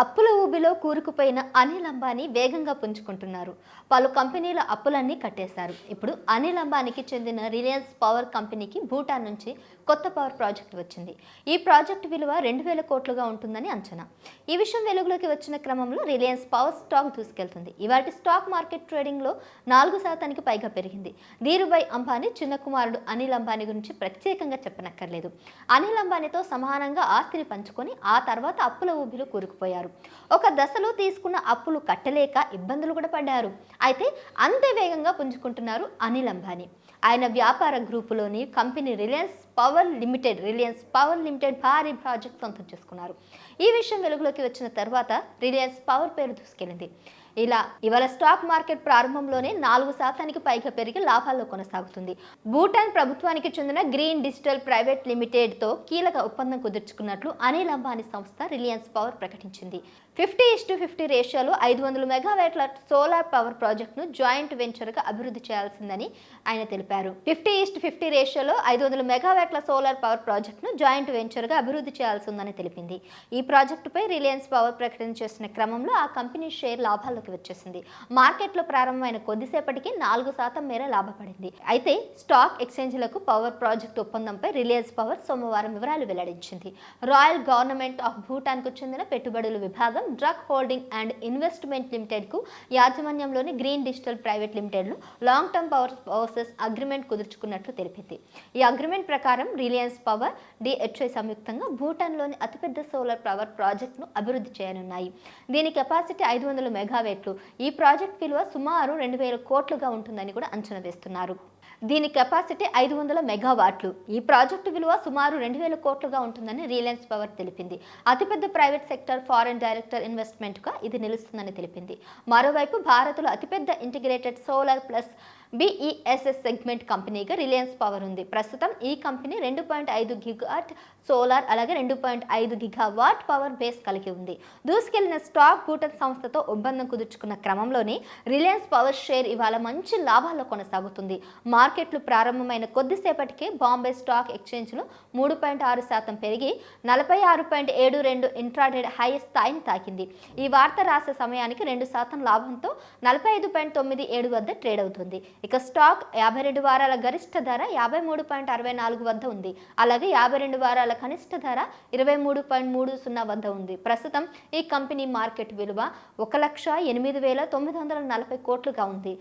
అప్పుల ఊబిలో కూరుకుపోయిన అనిల్ అంబానీ వేగంగా పుంజుకుంటున్నారు. పలు కంపెనీల అప్పులన్నీ కట్టేశారు. ఇప్పుడు అనిల్ అంబానీకి చెందిన రిలయన్స్ పవర్ కంపెనీకి భూటాన్ నుంచి కొత్త పవర్ ప్రాజెక్ట్ వచ్చింది. ఈ ప్రాజెక్ట్ విలువ రెండు వేల కోట్లుగా ఉంటుందని అంచనా. ఈ విషయం వెలుగులోకి వచ్చిన క్రమంలో రిలయన్స్ పవర్ స్టాక్ దూసుకెళ్తుంది. ఇవాటి స్టాక్ మార్కెట్ ట్రేడింగ్లో నాలుగు శాతానికి పైగా పెరిగింది. ధీరుభాయ్ అంబానీ చిన్న కుమారుడు అనిల్ అంబానీ గురించి ప్రత్యేకంగా చెప్పనక్కర్లేదు. అనిల్ అంబానీతో సమానంగా ఆస్తిని పంచుకొని ఆ తర్వాత అప్పుల ఊబిలో కూరుకుపోయారు. ఒక దశలో తీసుకున్న అప్పులు కట్టలేక ఇబ్బందులు కూడా పడ్డారు. అయితే అంతే వేగంగా పుంజుకుంటున్నారు అనిల్ అంబానీ. ఆయన వ్యాపార గ్రూపులోని company Reliance Power Limited Reliance Power Limited భారీ ప్రాజెక్ట్ సొంతం చేసుకున్నారు. ఈ విషయం వెలుగులోకి వచ్చిన తర్వాత రిలయన్స్ పవర్ పేరు దూసుకెళ్ళింది. ఇలా ఇవాళ స్టాక్ మార్కెట్ ప్రారంభంలోనే నాలుగు శాతానికి పైగా పెరిగి లాభాల్లో కొనసాగుతుంది. భూటాన్ ప్రభుత్వానికి చెందిన గ్రీన్ డిజిటల్ ప్రైవేట్ లిమిటెడ్తో కీలక ఒప్పందం కుదుర్చుకున్నట్లు అనిల్ అంబానీ సంస్థ రిలయన్స్ పవర్ ప్రకటించింది. ఫిఫ్టీ ఇస్టు ఫిఫ్టీ రేషియోలో ఐదు వందల మెగావేట్ల సోలార్ పవర్ ప్రాజెక్టును జాయింట్ వెంచర్గా అభివృద్ధి చేయాల్సిందని ఆయన తెలిపారు. ఫిఫ్టీ ఈస్ట్ ఫిఫ్టీ రేషియోలో ఐదు వందల మెగావేట్ల సోలార్ పవర్ ప్రాజెక్టును జాయింట్ వెంచర్గా అభివృద్ధి చేయాల్సిందని తెలిపింది. ఈ ప్రాజెక్టుపై రిలయన్స్ పవర్ ప్రకటన చేసిన క్రమంలో ఆ కంపెనీ షేర్ లాభాలు లాభాల్లోకి వచ్చేసింది. మార్కెట్లో ప్రారంభమైన కొద్దిసేపటికి నాలుగు శాతం మేర లాభపడింది. అయితే స్టాక్ ఎక్స్చేంజ్లకు పవర్ ప్రాజెక్ట్ ఒప్పందంపై రిలయన్స్ పవర్ సోమవారం వివరాలు వెల్లడించింది. రాయల్ గవర్నమెంట్ ఆఫ్ భూటాన్కు చెందిన పెట్టుబడుల విభాగం డ్రగ్ హోల్డింగ్ అండ్ ఇన్వెస్ట్మెంట్ లిమిటెడ్కు యాజమాన్యంలోని green digital private లిమిటెడ్లు long term power purchase agreement కుదుర్చుకున్నట్లు తెలిపింది. ఈ అగ్రిమెంట్ ప్రకారం రిలయన్స్ పవర్ డిహెచ్ఐ సంయుక్తంగా భూటాన్లోని అతిపెద్ద సోలార్ పవర్ ప్రాజెక్టును అభివృద్ధి చేయనున్నాయి. దీని కెపాసిటీ ఐదు వందల మెగావే మెగావేట్లు ఈ ప్రాజెక్ట్ విలువ సుమారు రెండు వేల కోట్లుగా ఉంటుందని కూడా అంచనా వేస్తున్నారు. దీని కెపాసిటీ ఐదు వందల మెగావాట్లు. ఈ ప్రాజెక్టు విలువ సుమారు రెండు వేల కోట్లుగా ఉంటుందని రిలయన్స్ పవర్ తెలిపింది. అతిపెద్ద ప్రైవేట్ సెక్టర్ ఫారెన్ డైరెక్టర్ ఇన్వెస్ట్మెంట్గా ఇది నిలుస్తుందని తెలిపింది. మరోవైపు భారత్లో అతిపెద్ద integrated solar plus BESS segment కంపెనీగా Reliance power ఉంది. ప్రస్తుతం ఈ కంపెనీ రెండు పాయింట్ ఐదు గిగాట్ సోలార్ అలాగే రెండు పాయింట్ ఐదు గిగా వాట్ పవర్ బేస్ కలిగి ఉంది. దూసుకెళ్ళిన స్టాక్ భూటన్ సంస్థతో ఒప్పందం కుదుర్చుకున్న క్రమంలోనే రిలయన్స్ పవర్ షేర్ ఇవాళ మంచి లాభాల్లో కొనసాగుతుంది. మార్కెట్లు ప్రారంభమైన కొద్దిసేపటికే బాంబే స్టాక్ ఎక్స్చేంజ్లో మూడు పాయింట్ ఆరు శాతం పెరిగి నలభై ఆరు పాయింట్ ఏడు రెండు ఇంట్రాడెడ్ హై స్థాయిని తాకింది. ఈ వార్త రాసే సమయానికి రెండు శాతం లాభంతో నలభై ఐదు పాయింట్ తొమ్మిది ఏడు వద్ద ట్రేడ్ అవుతుంది. ఇక స్టాక్ యాభై రెండు వారాల గరిష్ట ధర యాభై మూడు పాయింట్ అరవై నాలుగు వద్ద ఉంది. అలాగే యాభై రెండు వారాల కనిష్ట ధర ఇరవై మూడు పాయింట్ మూడు సున్నా వద్ద ఉంది. ప్రస్తుతం ఈ కంపెనీ మార్కెట్ విలువ ఒక లక్ష ఎనిమిది వేల తొమ్మిది వందల నలభై కోట్లుగా ఉంది.